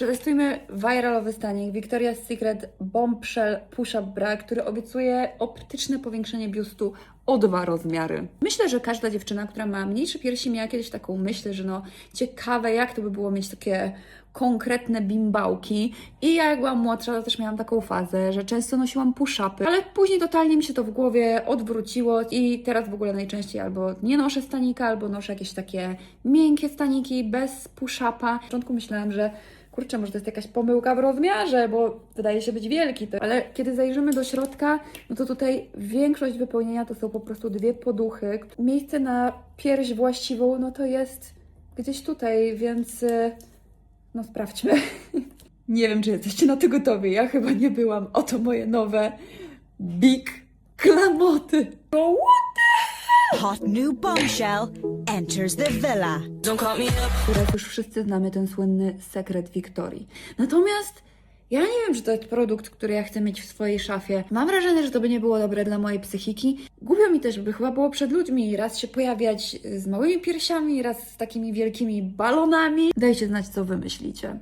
Przetestujmy viralowy stanik Victoria's Secret Bombshell Push-Up Bra, który obiecuje optyczne powiększenie biustu o dwa rozmiary. Myślę, że każda dziewczyna, która ma mniejsze piersi, miała kiedyś taką myśl, że no ciekawe, jak to by było mieć takie konkretne bimbałki. I ja jak byłam młodsza, to też miałam taką fazę, że często nosiłam push-upy, ale później totalnie mi się to w głowie odwróciło i teraz w ogóle najczęściej albo nie noszę stanika, albo noszę jakieś takie miękkie staniki bez push-upa. Na początku myślałam, że kurczę, może to jest jakaś pomyłka w rozmiarze, bo wydaje się być wielki. Ale kiedy zajrzymy do środka, no to tutaj większość wypełnienia to są po prostu dwie poduchy. Miejsce na pierś właściwą, no to jest gdzieś tutaj, więc y, no sprawdźmy. Nie wiem, czy jesteście na to gotowi. Ja chyba nie byłam. Oto moje nowe Big Klamoty. No Hot new bombshell enters the villa. Don't call me up. Teraz już wszyscy znamy ten słynny sekret Wiktorii. Natomiast ja nie wiem, czy to jest produkt, który ja chcę mieć w swojej szafie. Mam wrażenie, że to by nie było dobre dla mojej psychiki. Głupio mi też by chyba było przed ludźmi raz się pojawiać z małymi piersiami, raz z takimi wielkimi balonami. Dajcie znać, co wy myślicie.